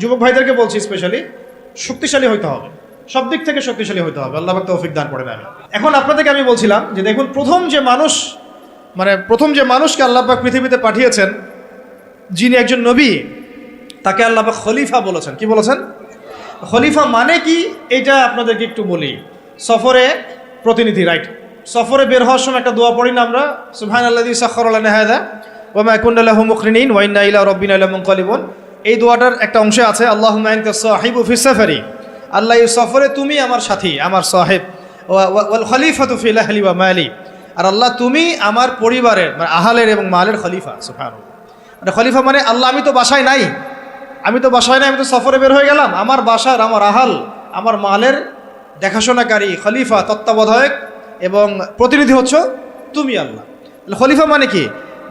যুবক ভাইদেরকে বলছি স্পেশালি শক্তিশালী হইতে হবে। সব দিক থেকে শক্তিশালী হতে হবে। আল্লাহ তৌফিক দান করেন আমি এখন আপনাদেরকে আমি বলছিলাম যে দেখুন, প্রথম যে মানুষ মানে প্রথম যে মানুষকে আল্লাহ পাক পৃথিবীতে পাঠিয়েছেন, যিনি একজন নবী, তাকে আল্লাহ পাক খলিফা বলেছেন। কি বলেছেন? খলিফা মানে কি? এটা আপনাদেরকে একটু বলি। সফরে প্রতিনিধি রাইট সফরে বের হওয়ার সময় একটা দোয়া পড়ি না আমরা? সুবহান আল্লাহ সাক্ষর আল্লাহ নেহাদা ওমা কুন্ডাল্লাহ মুখরিন ওয়াইন্না ইলা রব্বিন আল্লাহ মুঙ্কলিবন এই দোয়াটার একটা অংশে আছে আল্লাহ সাহিব ফিস সাফারি। আল্লাহ সফরে তুমি আমার সাথী, আমার সাহেব। ওয়াল খলিফা তুফিল আহলি মালি। আর আল্লাহ, তুমি আমার পরিবারের মানে আহালের এবং মালের খলিফা। সুফান মানে খলিফা মানে আল্লাহ, আমি তো বাসায় নাই। আমি তো বাসায় নাই, আমি তো সফরে বের হয়ে গেলাম। আমার বাসার, আমার আহাল, আমার মালের দেখাশোনাকারী খলিফা, তত্ত্বাবধায়ক এবং প্রতিনিধি হচ্ছ তুমি আল্লাহ। খলিফা মানে কি?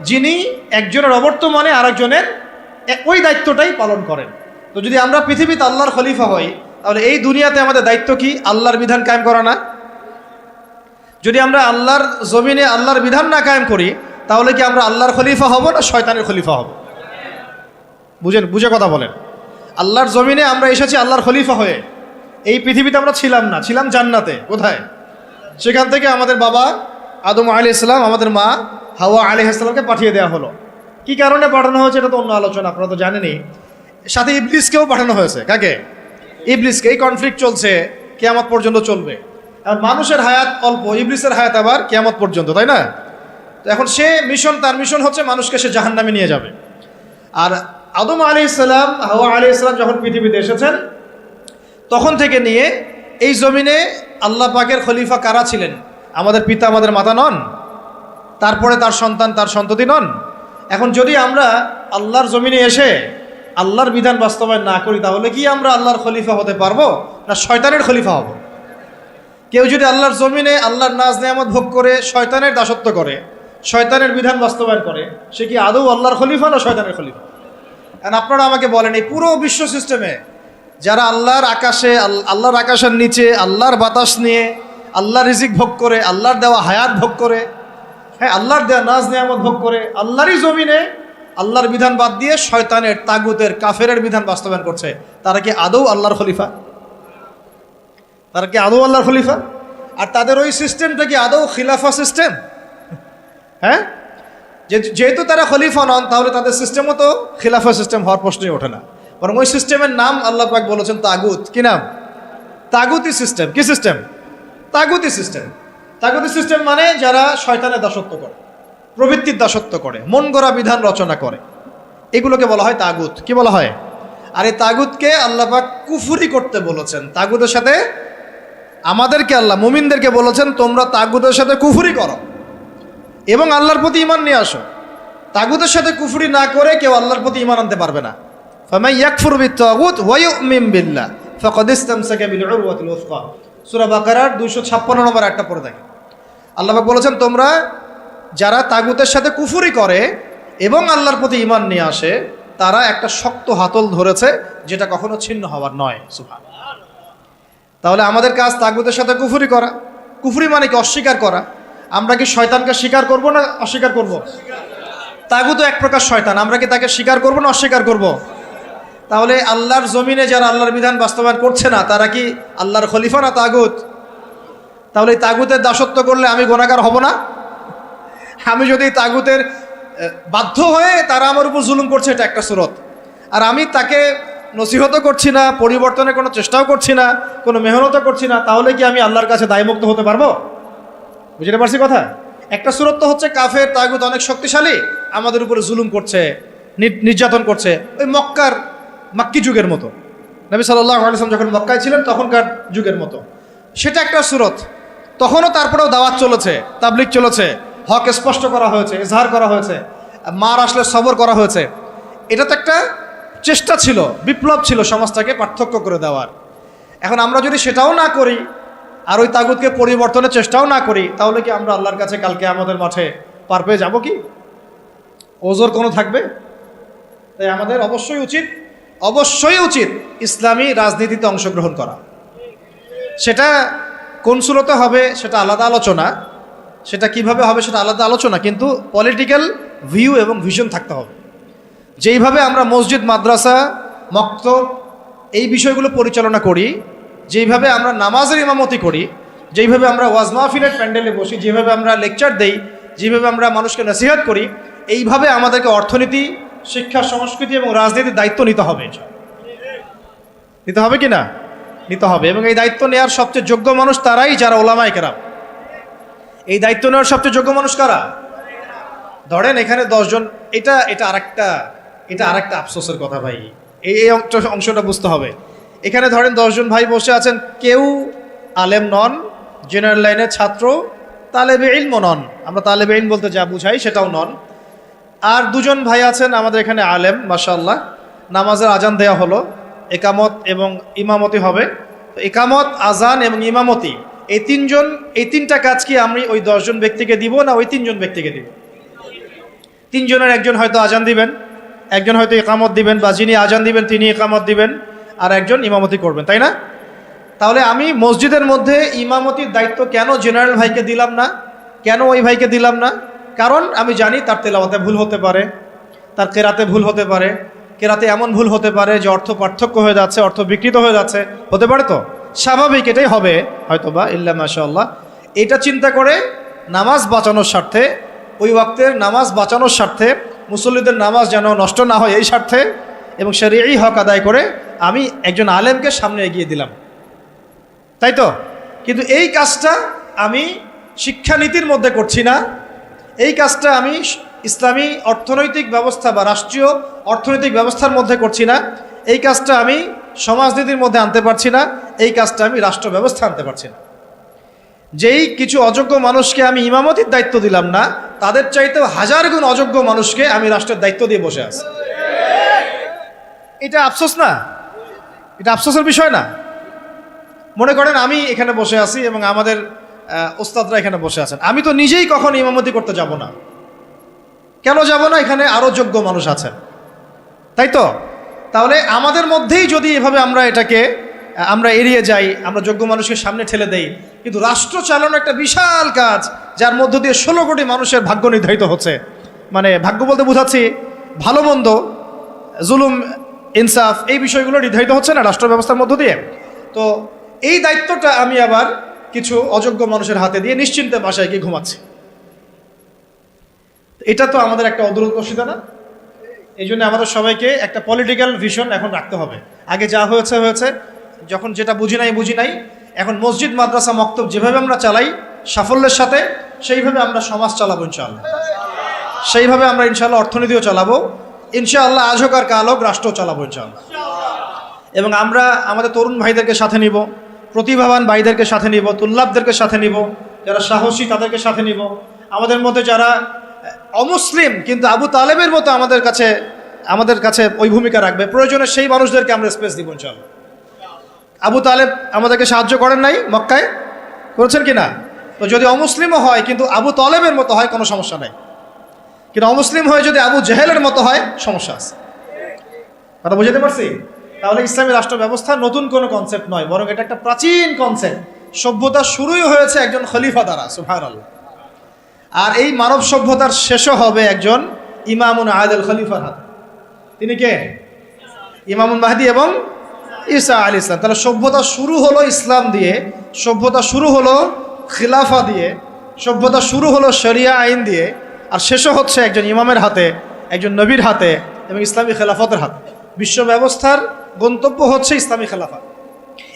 যিনি একজনের অবর্তমানে আরেকজনের ওই দায়িত্বটাই পালন করেন। তো যদি আমরা পৃথিবীতে আল্লাহর খলিফা হই, তাহলে এই দুনিয়াতে আমাদের দায়িত্ব কি? আল্লাহর বিধান কায়েম করা না? যদি আমরা আল্লাহর জমিনে আল্লাহর বিধান না কায়েম করি, তাহলে কি আমরা আল্লাহর খলিফা হব না শয়তানের খলিফা হব? বুঝেন, বুঝে কথা বলেন। আল্লাহর জমিনে আমরা এসেছি আল্লাহর খলিফা হয়ে। এই পৃথিবীতে আমরা ছিলাম না। ছিলাম জান্নাতে। কোথায়? সেখান থেকে আমাদের বাবা আদম আলি ইসলাম আমাদের মা হাওয়া আলি ইসলামকে পাঠিয়ে দেওয়া হলো। কি কারণে পাঠানো হয়েছে এটা তো অন্য আলোচনা, আপনারা তো জানেনই। সাথে ইবলিসকেও পাঠানো হয়েছে, কাকে? ইবলিসকে। এই কনফ্লিক্ট চলছে, কেয়ামত পর্যন্ত চলবে। আর মানুষের হায়াত অল্প, ইবলিসের হায়াত আবার কেয়ামত পর্যন্ত, তাই না? তো এখন সে মিশন তার মিশন হচ্ছে মানুষকে সে জাহান্নামে নিয়ে যাবে। আর আদম আলি ইসলাম হাওয়া আলি ইসলাম যখন পৃথিবীতে এসেছেন, তখন থেকে নিয়ে এই জমিনে আল্লাহ পাকের খলিফা কারা ছিলেন? আমাদের পিতা, আমাদের মাতা নন। তারপরে তার সন্তান, তার সন্ততি নন। এখন যদি আমরা আল্লাহর জমিনে এসে আল্লাহর বিধান বাস্তবায়ন না করি, তাহলে কি আমরা আল্লাহর খলিফা হতে পারব? না শয়তানের খলিফা হব? কেউ যদি আল্লাহর জমিনে আল্লাহর নাজ নেয়ামত ভোগ করে, শয়তানের দাসত্ব করে, শয়তানের বিধান বাস্তবায়ন করে, সে কি আদৌ আল্লাহর খলিফা না শয়তানের খলিফা? এখন আপনারা আমাকে বলেন, এই পুরো বিশ্ব সিস্টেমে যারা আল্লাহর আকাশে আল্লাহর আকাশের নিচে, আল্লাহর বাতাস নিয়ে, আল্লাহর রিজিক ভোগ করে, আল্লাহর দেওয়া হায়াত ভোগ করে হ্যাঁ আল্লাহর দেয়া নাজ নিয়ামত ভোগ করে আল্লাহরই জমিনে আল্লাহর বিধান বাদ দিয়ে শয়তানের, তাগুতের, কাফেরের বিধান বাস্তবায়ন করছে। তারা কি আদৌ আল্লাহর খলিফা? তারা কি আদৌ আল্লাহর খলিফা? আর তাদের ওই সিস্টেমটা কি আদৌ খিলাফা সিস্টেম? হ্যাঁ? যেহেতু তারা খলিফা নন, তাহলে তাদের সিস্টেমও তো খিলাফা সিস্টেম হওয়ার প্রশ্নই ওঠে না। বরং ওই সিস্টেমের নাম আল্লাহ পাক বলেছেন তাগুত। কি নাম? তাগুতি সিস্টেম। কি সিস্টেম? তাগুতি সিস্টেম। তাগুতি সিস্টেম মানে যারা শয়তানের দাসত্ব করে, প্রবৃত্তির দাসত্ব করে, মন গড়া বিধান রচনা করে। এগুলোকে বলা হয় তাগুত। কি বলা হয়? আর এই তাগুতকে আল্লাহ পাক কুফুরি করতে বলেছেন। তাগুতের সাথে আমাদেরকে আল্লাহ, মুমিনদেরকে বলেছেন, তোমরা তাগুতের সাথে কুফুরি করো। এবং আল্লাহর প্রতি ইমান নিয়ে আসো। তাগুতের সাথে কুফরি না করে কেউ আল্লাহর প্রতি ইমান আনতে পারবে না। ফামাই ইয়াকফুর বিত্তাগুত ওয়া ইউমিন বিল্লাহ। ফাকাদ ইসতামসাকা বিল উরওয়াতিল উসকা। সূরা বাকারার 256 নম্বর একটা পড়ে দেখেন। আল্লাহ বলেছেন, তোমরা যারা তাগুতের সাথে কুফুরি করে এবং আল্লাহর প্রতি ইমান নিয়ে আসে, তারা একটা শক্ত হাতল ধরেছে যেটা কখনো ছিন্ন হওয়ার নয়। সুবহান তাহলে আমাদের কাজ তাগুতের সাথে কুফুরি করা। কুফুরি মানে কি? অস্বীকার করা। আমরা কি শয়তানকে স্বীকার করব না অস্বীকার করব? তাগুতো এক প্রকার শয়তান। আমরা কি তাকে স্বীকার করব না অস্বীকার করব? তাহলে আল্লাহর জমিনে যারা আল্লাহর বিধান বাস্তবায়ন করছে না, তারা কি আল্লাহর খলিফা না তাগুত? তাহলে এই তাগুতের দাসত্ব করলে আমি গোনাগার হব না? আমি যদি তাগুতের বাধ্য হয়ে তারা আমার উপর জুলুম করছে, এটা একটা সুরত। আর আমি তাকে নসিহতও করছি না, পরিবর্তনের কোনো চেষ্টাও করছি না, কোনো মেহনতও করছি না, তাহলে কি আমি আল্লাহর কাছে দায়মুক্ত হতে পারব? বুঝতে পারছি কথা? একটা সুরত তো হচ্ছে কাফের তাগুত অনেক শক্তিশালী, আমাদের উপরে জুলুম করছে নির্যাতন করছে, ওই মক্কার মাক্কি যুগের মতো। নবী সাল্লাহ আলিয়াম যখন মক্কায় ছিলেন, তখনকার যুগের মতো। সেটা একটা সুরত। তখনও তারপরেও দাওয়াত চলেছে তাবলিক চলেছে, হক স্পষ্ট করা হয়েছে এজহার করা হয়েছে, মার আসলে সবর করা হয়েছে। এটা তো একটা চেষ্টা ছিল, বিপ্লব ছিল সমাজটাকে পার্থক্য করে দেওয়ার। এখন আমরা যদি সেটাও না করি, আর ওই তাগুতকে পরিবর্তনের চেষ্টাও না করি, তাহলে কি আমরা আল্লাহর কাছে কালকে আমাদের মাঠে পার পেয়ে যাব কি? ওজোর কোনো থাকবে? তাই আমাদের অবশ্যই উচিত অবশ্যই উচিত ইসলামী রাজনীতিতে অংশগ্রহণ করা। সেটা কোন সুরতে হবে সেটা আলাদা আলোচনা, সেটা কীভাবে হবে সেটা আলাদা আলোচনা, কিন্তু পলিটিক্যাল ভিউ এবং ভিশন থাকতে হবে। যেইভাবে আমরা মসজিদ, মাদ্রাসা, মক্তব এই বিষয়গুলো পরিচালনা করি, যেইভাবে আমরা নামাজের ইমামতি করি, যেইভাবে আমরা ওয়াজ মাহফিলের প্যান্ডেলে বসি, যেভাবে আমরা লেকচার দেই যেভাবে আমরা মানুষকে নসিহাত করি, এইভাবে আমাদেরকে অর্থনীতি, শিক্ষা, সংস্কৃতি এবং রাজনীতির দায়িত্ব নিতে হবে। নিতে হবে কি না? নিতে হবে এবং এই দায়িত্ব নেওয়ার সবচেয়ে যোগ্য মানুষ তারাই যারা ওলামায় কেরাম। এই দায়িত্ব নেওয়ার সবচেয়ে যোগ্য মানুষ কারা? ধরেন এখানে দশজন, এটা এটা আরেকটা এটা আরেকটা আফসোসের কথা ভাই। এই এই অংশটা বুঝতে হবে। এখানে ধরেন দশজন ভাই বসে আছেন, কেউ আলেম নন, জেনারেল লাইনের ছাত্র, তালেবে ইলম নন। আমরা তালেবে ইলম বলতে যা বুঝাই সেটাও নন। আর দুজন ভাই আছেন আমাদের এখানে আলেম মাশাল্লাহ নামাজের আজান দেয়া হলো। একামত এবং ইমামতি হবে। তো একামত, আজান এবং ইমামতি, এই তিনজন, এই তিনটা কাজ কি আমি ওই দশজন ব্যক্তিকে দিব না ওই তিনজন ব্যক্তিকে দিব? তিনজনের একজন হয়তো আজান দিবেন, একজন হয়তো একামত দিবেন বা যিনি আজান দিবেন তিনি একামত দিবেন আর একজন ইমামতি করবেন, তাই না? তাহলে আমি মসজিদের মধ্যে ইমামতির দায়িত্ব কেন জেনারেল ভাইকে দিলাম না? কেন ওই ভাইকে দিলাম না? কারণ আমি জানি তার তেলাওয়াতে ভুল হতে পারে, তার কেরাতে ভুল হতে পারে কেরাতে এমন ভুল হতে পারে যে অর্থ পার্থক্য হয়ে যাচ্ছে, অর্থ বিকৃত হয়ে যাচ্ছে। হতে পারে তো? স্বাভাবিক এটাই হবে। হয়তো বা ইল্লা মাশাল্লাহ এটা চিন্তা করে নামাজ বাঁচানোর স্বার্থে, ওই ওয়াক্তের নামাজ বাঁচানোর স্বার্থে, মুসল্লিদের নামাজ যেন নষ্ট না হয় এই স্বার্থে এবং সে এই হক আদায় করে আমি একজন আলেমকে সামনে এগিয়ে দিলাম। তাই তো? কিন্তু এই কাজটা আমি শিক্ষানীতির মধ্যে করছি না। এই কাজটা আমি ইসলামী অর্থনৈতিক ব্যবস্থা বা রাষ্ট্রীয় অর্থনৈতিক ব্যবস্থার মধ্যে করছি না। এই কাজটা আমি সমাজনীতির মধ্যে আনতে পারছি না। এই কাজটা আমি রাষ্ট্র ব্যবস্থা আনতে পারছি না। যেই কিছু অযোগ্য মানুষকে আমি ইমামতির দায়িত্ব দিলাম না, তাদের চাইতেও হাজার গুণ অযোগ্য মানুষকে আমি রাষ্ট্রের দায়িত্ব দিয়ে বসে আছি। এটা আফসোস না? এটা আফসোসের বিষয় না? মনে করেন আমি এখানে বসে আছি এবং আমাদের ওস্তাদরা এখানে বসে আছেন। আমি তো নিজেই কখন ইমামতি করতে যাব না। কেন যাব না? এখানে আরও যোগ্য মানুষ আছেন। তাই তো? তাহলে আমাদের মধ্যেই যদি এভাবে আমরা এটাকে, আমরা এড়িয়ে যাই, আমরা যোগ্য মানুষকে সামনে ঠেলে দেই, কিন্তু রাষ্ট্র চালানো একটা বিশাল কাজ, যার মধ্য দিয়ে ষোলো কোটি মানুষের ভাগ্য নির্ধারিত হচ্ছে। মানে ভাগ্য বলতে বোঝাচ্ছি, ভালো মন্দ, জুলুম, ইনসাফ, এই বিষয়গুলো নির্ধারিত হচ্ছে না রাষ্ট্র ব্যবস্থার মধ্য দিয়ে। তো এই দায়িত্বটা আমি আবার কিছু অযোগ্য মানুষের হাতে দিয়ে নিশ্চিন্তে বাসায় গিয়ে ঘুমাচ্ছি। এটা তো আমাদের একটা অদূরদর্শিতা না। এই জন্য আমাদের সবাইকে একটা পলিটিক্যাল ভিশন এখন রাখতে হবে। আগে যা হয়েছে হয়েছে। যখন যেটা বুঝি নাই বুঝি নাই। এখন মসজিদ, মাদ্রাসা, মক্তব যেভাবে আমরা চালাই, সাফল্যের সাথে, সেইভাবে আমরা সমাজ চালাবো ইনশাআল্লাহ। সেইভাবে আমরা ইনশাআল্লাহ অর্থনীতিও চালাবো। ইনশাআল্লাহ আজ হোক আর কাল হোক রাষ্ট্র চালাবো ইনশাআল্লাহ। এবং আমরা আমাদের তরুণ ভাইদেরকে সাথে নিব, প্রতিভাবান ভাইদেরকে সাথে নিব, তুল্লাবদেরকে সাথে নিব, যারা সাহসী তাদেরকে সাথে নিব। আমাদের মধ্যে যারা অমুসলিম, কিন্তু আবু তালেবের মতো আমাদের কাছে আমাদের কাছে ওই ভূমিকা রাখবে। প্রয়োজনে সেই মানুষদেরকে আমরা স্পেস দিব ইনশাআল্লাহ। আবু তালেব আমাদেরকে সাহায্য করেন নাই মক্কায়। করেছেন কি না? তো যদি অমুসলিমও হয়, কিন্তু আবু তালেবের মতো হয়, কোনো সমস্যা নাই। কিন্তু অমুসলিম হয়ে যদি আবু জেহেলের মতো হয়, সমস্যা আছে। কথা বুঝতে পারছি? তাহলে ইসলামী রাষ্ট্র ব্যবস্থা নতুন কোনো কনসেপ্ট নয়, বরং এটা একটা প্রাচীন কনসেপ্ট সভ্যতা শুরুই হয়েছে একজন খলিফা দ্বারা সুফার আল্লাহ আর এই মানব সভ্যতার শেষও হবে একজন ইমামুন আয়দুল খলিফার হাতে। তিনি কে? ইমামুন মাহদি এবং ঈসা আল ইসলাম তাহলে সভ্যতা শুরু হলো ইসলাম দিয়ে, সভ্যতা শুরু হলো খিলাফা দিয়ে, সভ্যতা শুরু হলো শরিয়া আইন দিয়ে, আর শেষও হচ্ছে একজন ইমামের হাতে, একজন নবীর হাতে এবং ইসলামী খেলাফতের হাতে। বিশ্ব ব্যবস্থার গন্তব্য হচ্ছে ইসলামী খেলাফা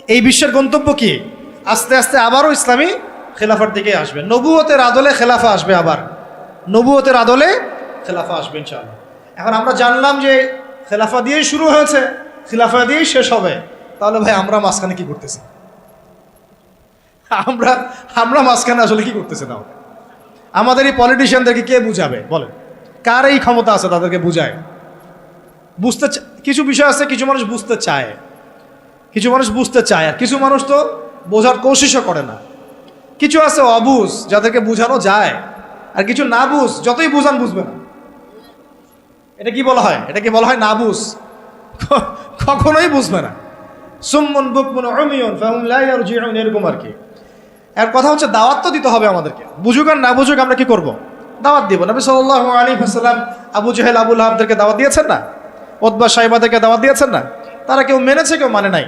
এই বিশ্বের গন্তব্য কি? আস্তে আস্তে আবারও ইসলামী খেলাফার দিকে আসবে। নবুয়তের আদলে খেলাফা আসবে আবার। নবুয়তের আদলে খেলাফা আসবে ইনশাআল্লাহ। এখন আমরা জানলাম যে খেলাফা দিয়েই শুরু হয়েছে, খিলাফা দিয়েই শেষ হবে। তাহলে ভাই আমরা মাঝখানে কি করতেছি? আমরা আমরা মাঝখানে আসলে কি করতেছি না আমাদের এই পলিটিশিয়ানদেরকে কে বুঝাবে? বলে কার এই ক্ষমতা আছে তাদেরকে বুঝায়? বুঝতে কিছু বিষয় আছে, কিছু মানুষ বুঝতে চায়। কিছু মানুষ বুঝতে চায়, আর কিছু মানুষ তো বোঝার কোশিশও করে না। কিছু আছে অবুঝ যাদেরকে বোঝানো যায়, আর কিছু না বুঝ যতই বুঝান বুঝবে না। এটা কি বলা হয়? এটা কি বলা হয় না বুঝ কখনোই বুঝবে না। সুম্মন বুকমন অমিয়ন এরকম আর কি। এর কথা হচ্ছে দাওয়াত তো দিতে হবে আমাদেরকে। বুঝুক আর না বুঝুক আমরা কি করব? দাওয়াত দিব। নবী সাল্লাল্লাহু আলাইহি ওয়াসাল্লাম আবু জাহেল, আবুল আহাবদেরকে দাওয়াত দিয়েছেন না? ওতবা সাহেবাদেরকে দাওয়াত দিয়েছেন না? তারা কেউ মেনেছে, কেউ মানে নাই।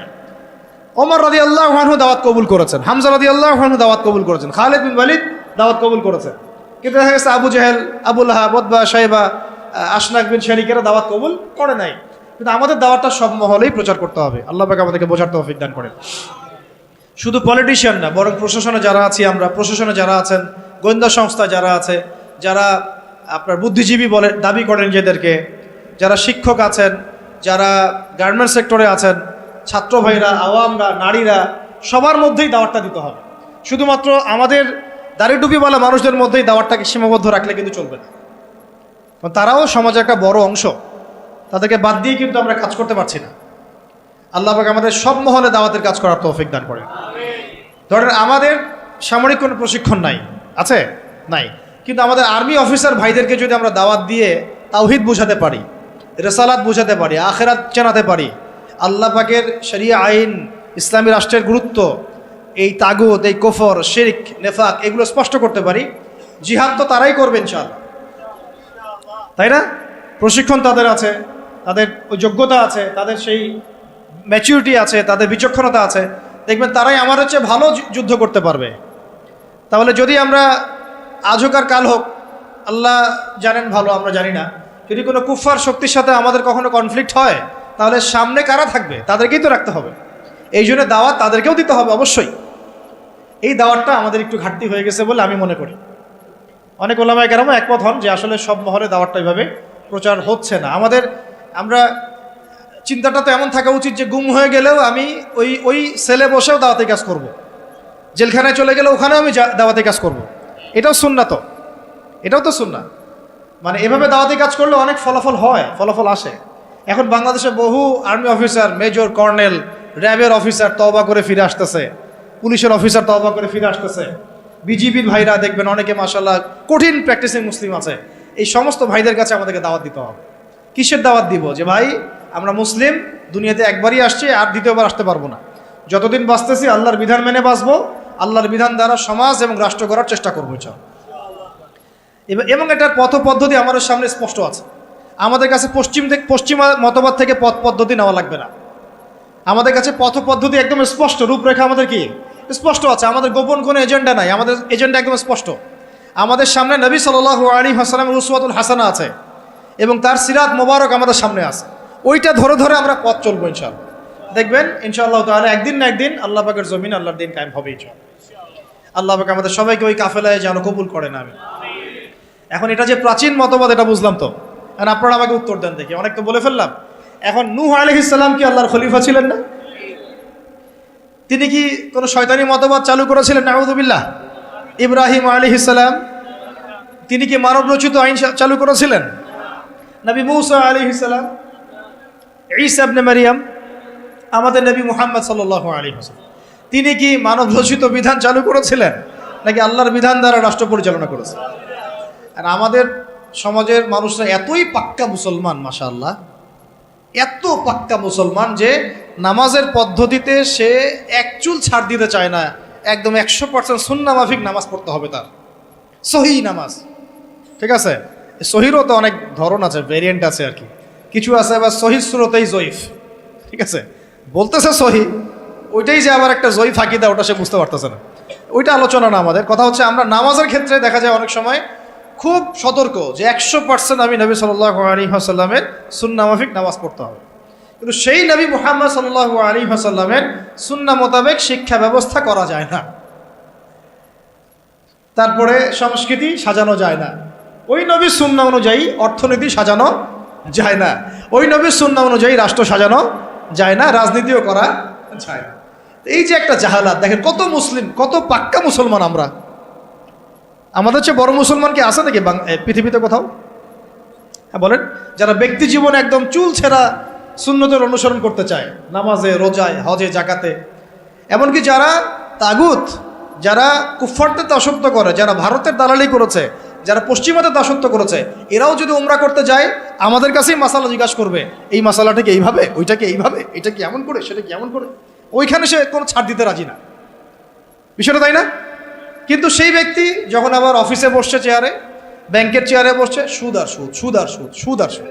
ওমর রাদি আল্লাহ দাওয়াত কবুল করেছেন, হামজা রাদি আল্লাহ দাওয়াত কবুল করেছেন, খালেদ বিন ওয়ালিদ দাওয়াত কবুল করেছেন। কিন্তু দেখা গেছে আবু জাহেল আবুল বদবা সাহেবা আশনাক বিন শারিকেরা দাওয়াত কবুল করে নাই। কিন্তু আমাদের দাওয়াতটা সব মহলেই প্রচার করতে হবে। আল্লাহ পাক আমাদেরকে বোঝার তৌফিক দান করেন। শুধু পলিটিশিয়ান না, বরং প্রশাসনে যারা আছি আমরা, প্রশাসনে যারা আছেন, গোয়েন্দা সংস্থা যারা আছে, যারা আপনার বুদ্ধিজীবী বলে, দাবি করেন নিজেদেরকে, যারা শিক্ষক আছেন, যারা গার্মেন্ট সেক্টরে আছেন ছাত্র ভাইরা, আওয়ামরা, নারীরা, সবার মধ্যেই দাওয়াতটা দিতে হবে। শুধুমাত্র আমাদের দাড়ি টুপিওয়ালা মানুষদের মধ্যেই দাওয়াতটাকে সীমাবদ্ধ রাখলে কিন্তু চলবে না। তারাও সমাজে একটা বড় অংশ। তাদেরকে বাদ দিয়ে কিন্তু আমরা কাজ করতে পারছি না। আল্লাহ পাক আমাদের সব মহলে দাওয়াতের কাজ করার তৌফিক দান করেন। ধরেন আমাদের সামরিক কোনো প্রশিক্ষণ নাই। আছে? নাই। কিন্তু আমাদের আর্মি অফিসার ভাইদেরকে যদি আমরা দাওয়াত দিয়ে তাওহিদ বোঝাতে পারি, রেসালাত বোঝাতে পারি, আখেরাত চেনাতে পারি আল্লাহ পাকের শরিয়া আইন, ইসলামী রাষ্ট্রের গুরুত্ব, এই তাগুত, এই কোফর, শিরিক, নেফাক, এগুলো স্পষ্ট করতে পারি। জিহাদ তো তারাই করবেন ইনশাআল্লাহ। তাই না? প্রশিক্ষণ তাদের আছে, তাদের যোগ্যতা আছে, তাদের সেই ম্যাচিউরিটি আছে, তাদের বিচক্ষণতা আছে। দেখবেন তারাই আমার হচ্ছে ভালো যুদ্ধ করতে পারবে। তাহলে যদি আমরা আজ হোক আর কাল হোক, আল্লাহ জানেন ভালো, আমরা জানি না। যদি কোনো কুফার শক্তির সাথে আমাদের কখনো কনফ্লিক্ট হয় তাহলে সামনে কারা থাকবে? তাদেরকেই তো রাখতে হবে। এই জন্য দাওয়াত তাদেরকেও দিতে হবে অবশ্যই। এই দাওয়াতটা আমাদের একটু ঘাটতি হয়ে গেছে বলে আমি মনে করি। অনেক ওলামায় কেরামও একমত হন যে আসলে সব মহলে দাওয়াতটা এইভাবে প্রচার হচ্ছে না। আমাদের, আমরা, চিন্তাটা তো এমন থাকা উচিত যে গুম হয়ে গেলেও আমি ওই ওই সেলে বসেও দাওয়াতে কাজ করব। জেলখানায় চলে গেলে ওখানেও আমি দাওয়াতে কাজ করব। এটাও সুন্না তো এটাও তো সুন্না মানে এভাবে দাওয়াতি কাজ করলে অনেক ফলাফল হয়, ফলাফল আসে। এখন বাংলাদেশে বহু আর্মি অফিসার, মেজর, কর্নেল, র্যাবের অফিসার তওবা করে ফিরে আসতেছে। পুলিশের অফিসার তওবা করে ফিরে আসতেছে। বিজিবির ভাইরা দেখবেন অনেকে মাসাল্লাহ কঠিন প্র্যাকটিসিং মুসলিম আছে। এই সমস্ত ভাইদের কাছে আমাদেরকে দাওয়াত দিতে হবে। কিসের দাওয়াত দিব? যে, ভাই, আমরা মুসলিম, দুনিয়াতে একবারই আসছি, আর দ্বিতীয়বার আসতে পারব না। যতদিন বাঁচতেছি, আল্লাহর বিধান মেনে বাঁচবো। আল্লাহর বিধান দ্বারা সমাজ এবং রাষ্ট্র করার চেষ্টা করব এবং এটার পথ পদ্ধতি আমাদের সামনে স্পষ্ট আছে। আমাদের কাছে পশ্চিম থেকে পশ্চিমা মতবাদ থেকে পথ পদ্ধতি নেওয়া লাগবে না। আমাদের কাছে পথ পদ্ধতি একদম স্পষ্ট, রূপরেখা আমাদের কি? স্পষ্ট আছে, আমাদের গোপন কোনো এজেন্ডা নাই, আমাদের এজেন্ডা একদম স্পষ্ট। আমাদের সামনে নবী সাল আলী হাসালামের উসওয়াতুল হাসানা আছে এবং তার সিরাত মোবারক আমাদের সামনে আছে। ওইটা ধরে ধরে আমরা পথ চলবো ইনশাল্লাহ দেখবেন, ইনশাআল্লাহ তাহলে একদিন না একদিন আল্লাহ পাকের জমিন আল্লাহর দিন কায়েম হবে ইনশাল্লাহ আল্লাহ পাক আমাদের সবাইকে ওই কাফেলায় যেন কবুল করেন আমি এখন এটা যে প্রাচীন মতবাদ, এটা বুঝলাম তো? এখন আপনারা আমাকে উত্তর দেন দেখি। অনেক তো বলে ফেললাম। এখন নূহ আলহিসাল্লাম কি আল্লাহর খলিফা ছিলেন না? তিনি কি কোনো শয়তানি মতবাদ চালু করেছিলেন? নাহমদুবিল্লাহ ইব্রাহিম আলহিসাল্লাম তিনি কি মানব রচিত আইন চালু করেছিলেন? নবী মৌসা আলহিসাল্লাম ইসাবনে মারিয়াম, আমাদের নবী মুহাম্মদ সাল্লাহ আলী তিনি কি মানব রচিত বিধান চালু করেছিলেন? নাকি আল্লাহর বিধান দ্বারা রাষ্ট্র পরিচালনা করেছে আর আমাদের সমাজের মানুষরা এতই পাক্কা মুসলমান, মাশাআল্লাহ, এত পাক্কা মুসলমান যে নামাজের পদ্ধতিতে সে এক চুল ছাড় দিতে চায় না, একদম একশো পার্সেন্ট সুন্নামাফিক নামাজ পড়তে হবে তার। সহি নামাজ। ঠিক আছে? সহিরও তো অনেক ধরন আছে ভেরিয়েন্ট আছে আর কি। কিছু আছে আবার সহি সুরতেই জয়ীফ। ঠিক আছে? বলতেছে সহি, ওইটাই যে আবার একটা জয়ী ফাঁকি দেয় ওটা সে বুঝতে পারতেছে না। ওইটা আলোচনা না আমাদের। কথা হচ্ছে আমরা নামাজের ক্ষেত্রে দেখা যায় অনেক সময় খুব সতর্ক যে একশো পার্সেন্ট আমি নবী সাল্লাহ আলী হাসাল্লামের সুন্না মাফিক নামাজ পড়তে হবে। কিন্তু সেই নবী মুহাম্মদ সাল্লাহ আলী হাসাল্লামের সুন্না মোতাবেক শিক্ষা ব্যবস্থা করা যায় না। তারপরে সংস্কৃতি সাজানো যায় না। ওই নবীর সুন্না অনুযায়ী অর্থনীতি সাজানো যায় না। ওই নবীর সুন্না অনুযায়ী রাষ্ট্র সাজানো যায় না, রাজনীতিও করা যায় না। এই যে একটা জাহালাত, দেখেন কত মুসলিম, কত পাক্কা মুসলমান আমরা। আমাদের চেয়ে বড় মুসলমান কি আছে নাকি পৃথিবীতে কোথাও? হ্যাঁ বলেন। যারা ব্যক্তি জীবনে একদম চুল ছেঁড়া শূন্যতের অনুসরণ করতে চায়, নামাজে, রোজায়, হজে, জাকাতে। এমনকি যারা তাগুত, যারা কুফারদের দাসত্ব করে, যারা ভারতের দালালি করেছে, যারা পশ্চিমাদের দাসত্ব করেছে, এরাও যদি উমরা করতে যায়, আমাদের কাছেই মাসালা জিজ্ঞাসা করবে, এই মাসালাটা কি এইভাবে? ওইটাকে এইভাবে? এটা কি এমন করে? সেটা কি এমন করে? ওইখানে সে কোনো ছাড় দিতে রাজি না। বিষয়টা তাই না? কিন্তু সেই ব্যক্তি যখন আবার অফিসে বসছে চেয়ারে, ব্যাংকের চেয়ারে বসছে, সুদ আর সুদ সুদ আর সুদ সুদ আর সুদ।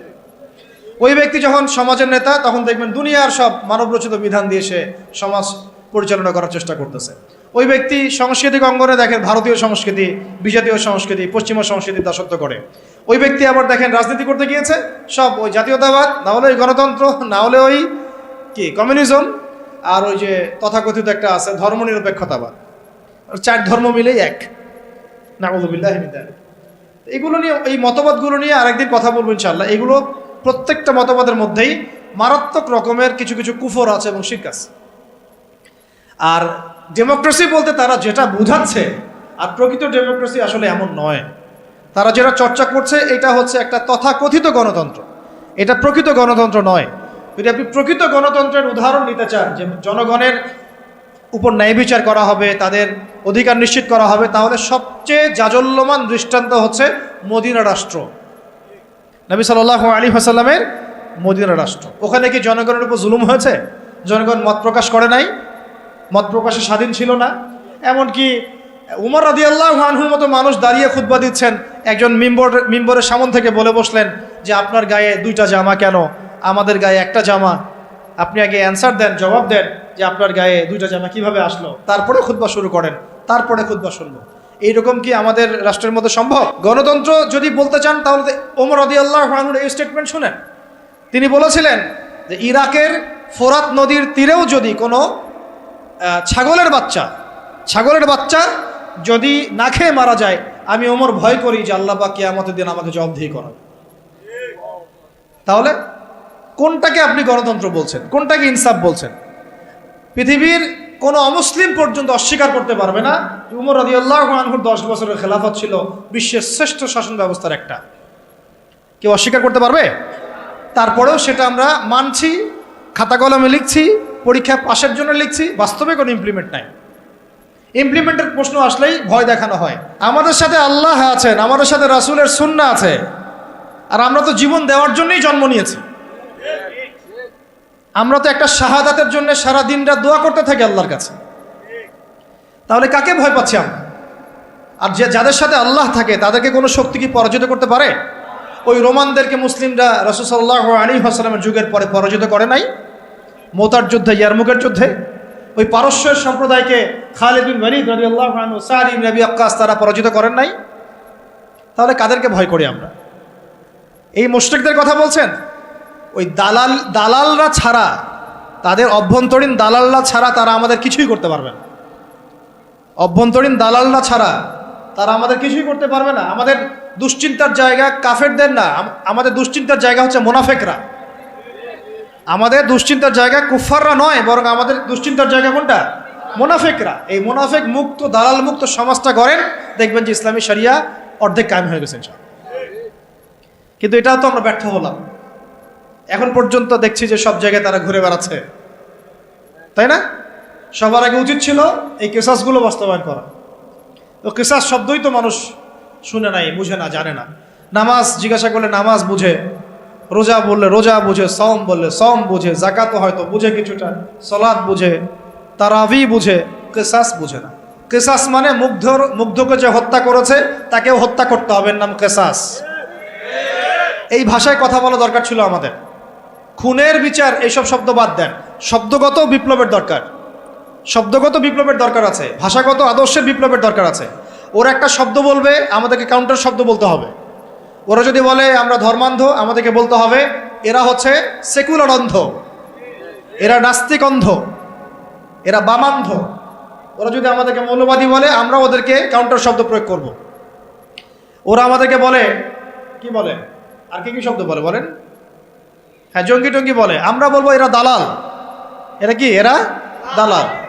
ওই ব্যক্তি যখন সমাজের নেতা, তখন দেখবেন দুনিয়ার সব মানবরচিত বিধান দিয়ে সে সমাজ পরিচালনা করার চেষ্টা করতেছে। ওই ব্যক্তি সাংস্কৃতিক অঙ্গনে দেখেন ভারতীয় সংস্কৃতি, বিজাতীয় সংস্কৃতি, পশ্চিমা সংস্কৃতি দাসত্ব করে। ওই ব্যক্তি আবার দেখেন রাজনীতি করতে গিয়েছে, সব ওই জাতীয়তাবাদ, না হলে ওই গণতন্ত্র, না হলে ওই কি, কমিউনিজম, আর ওই যে তথাকথিত একটা আছে ধর্মনিরপেক্ষতাবাদ। চার ধর্ম মিলেই এক। নাগলবিল্লাহ এগুলো নিয়ে, এই মতবাদগুলো নিয়ে আরেকদিন কথা বলব ইনশাল্লাহ এগুলো প্রত্যেকটা মতবাদের মধ্যেই মারাত্মক রকমের কিছু কিছু কুফর আছে এবং শিক আছে। আর ডেমোক্রেসি বলতে তারা যেটা বোঝাচ্ছে, আর প্রকৃত ডেমোক্রেসি আসলে এমন নয়। তারা যেটা চর্চা করছে, এটা হচ্ছে একটা তথাকথিত গণতন্ত্র। এটা প্রকৃত গণতন্ত্র নয়। যদি আপনি প্রকৃত গণতন্ত্রের উদাহরণ নিতে চান, যে জনগণের উপর ন্যায় বিচার করা হবে, তাদের অধিকার নিশ্চিত করা হবে, তাহলে সবচেয়ে জাজল্যমান দৃষ্টান্ত হচ্ছে মদিনা রাষ্ট্র। নবী সাল্লাহ আলী হাসাল্লামের মদিনা রাষ্ট্র। ওখানে কি জনগণের উপর জুলুম হয়েছে? জনগণ মত প্রকাশ করে নাই? মত প্রকাশে স্বাধীন ছিল না? এমনকি উমর রাদি আল্লাহ আনহুর মতো মানুষ দাঁড়িয়ে খুতবা দিচ্ছেন, একজন মিম্বর, মিম্বরের সামন থেকে বলে বসলেন যে, আপনার গায়ে দুইটা জামা কেন? আমাদের গায়ে একটা জামা আপনি আগে অ্যান্সার দেন, জবাব দেন যে আপনার গায়ে দুইটা জামা কীভাবে আসলো। তারপরে খুতবা শুরু করেন, তারপরে খুতবা শুনব। এইরকম কি আমাদের রাষ্ট্রের মধ্যে সম্ভব? গণতন্ত্র যদি বলতে চান, তাহলে ওমর আদি আল্লাহ এই স্টেটমেন্ট শুনেন। তিনি বলেছিলেন যে, ইরাকের ফোরাত নদীর তীরেও যদি কোনো ছাগলের বাচ্চা ছাগলের বাচ্চা যদি না খেয়ে মারা যায়, আমি ওমর ভয় করি যে আল্লাহ বা কেয়ামতের দিন আমাকে জবাবদিহি করাবে। তাহলে কোনটাকে আপনি গণতন্ত্র বলছেন? কোনটাকে ইনসাফ বলছেন? পৃথিবীর কোনো অমুসলিম পর্যন্ত অস্বীকার করতে পারবে না। উমর রাজি আল্লাহ আনহুর দশ বছরের খেলাফত ছিল বিশ্বের শ্রেষ্ঠ শাসন ব্যবস্থার একটা। কেউ অস্বীকার করতে পারবে? তারপরেও সেটা আমরা মানছি, খাতা কলমে লিখছি, পরীক্ষা পাশের জন্য লিখছি, বাস্তবে কোনো ইমপ্লিমেন্ট নাই। ইমপ্লিমেন্টের প্রশ্ন আসলেই ভয় দেখানো হয়। আমাদের সাথে আল্লাহ আছেন, আমাদের সাথে রাসূলের সুন্না আছে। আর আমরা তো জীবন দেওয়ার জন্যই জন্ম নিয়েছি। আমরা তো একটা শাহাদাতের জন্য সারা দিন রাত দোয়া করতে থাকি আল্লাহর কাছে। তাহলে কাকে ভয় পাচ্ছি আমরা? আর যে যাদের সাথে আল্লাহ থাকে, তাদেরকে কোনো শক্তি কি পরাজিত করতে পারে? ওই রোমানদেরকে মুসলিমরা রসুসাল্লাহ আলী হাসলামের যুগের পরে পরাজিত করে নাই? মোতার যুদ্ধে, ইয়ারমুকের যুদ্ধে? ওই পারস্যের সম্প্রদায়কে খালিদ বিন ওয়ালিদ রাদিয়াল্লাহু আনহু সাদ ইবনে আবি আক্কাস তারা পরাজিত করেন নাই? তাহলে কাদেরকে ভয় করি আমরা? এই মুশরিকদের কথা বলছেন? ওই দালাল, দালালরা ছাড়া, তাদের অভ্যন্তরীণ দালালরা ছাড়া তারা আমাদের কিছুই করতে পারবে না। অভ্যন্তরীণ দালালরা ছাড়া তারা আমাদের কিছুই করতে পারবে না। আমাদের দুশ্চিন্তার জায়গা কাফেরদের না আমাদের দুশ্চিন্তার জায়গা হচ্ছে মোনাফেকরা। আমাদের দুশ্চিন্তার জায়গা কুফাররা নয়, বরং আমাদের দুশ্চিন্তার জায়গা কোনটা? মোনাফেকরা। এই মোনাফেক মুক্ত, দালাল মুক্ত সমাজটা গড়েন, দেখবেন যে ইসলামী শরিয়া অর্ধেক কায়েম হয়ে গেছে। কিন্তু এটাও তো আমরা ব্যর্থ হলাম। এখন পর্যন্ত দেখছি যে সব জায়গায় তারা ঘুরে বেড়াচ্ছে। তাই না? সবার আগে উচিত ছিল এই কেসাসগুলো বাস্তবায়ন করা। তো কেসাস শব্দই তো মানুষ শুনে নাই, বুঝে না, জানে না। নামাজ জিজ্ঞাসা করলে নামাজ বুঝে, রোজা বললে রোজা বুঝে সম বললে সম বুঝে জাকাতও হয়তো বুঝে কিছুটা সলাদ বুঝে তারাভি বুঝে, কেসাস বুঝে না। কেসাস মানে মুগ্ধর মুগ্ধকে যে হত্যা করেছে, তাকেও হত্যা করতে হবে নাম কেসাস। এই ভাষায় কথা বলা দরকার ছিল আমাদের। খুনের বিচার এইসব শব্দ বাদ দেন। শব্দগত বিপ্লবের দরকার। শব্দগত বিপ্লবের দরকার আছে। ভাষাগত আদর্শের বিপ্লবের দরকার আছে। ওরা একটা শব্দ বলবে, আমাদেরকে কাউন্টার শব্দ বলতে হবে। ওরা যদি বলে, আমরা ধর্মান্ধ আমাদেরকে বলতে হবে, এরা হচ্ছে সেকুলার অন্ধ। এরা নাস্তিক অন্ধ। এরা বামান্ধ। ওরা যদি আমাদেরকে মৌলবাদী বলে, আমরা ওদেরকে কাউন্টার শব্দ প্রয়োগ করব। ওরা আমাদেরকে বলে, কি বলে? আর কি কি শব্দ বলে বলেন? হ্যাঁ জঙ্গি টঙ্গি বলে। আমরা বলব এরা দালাল। এরা কি? এরা দালাল।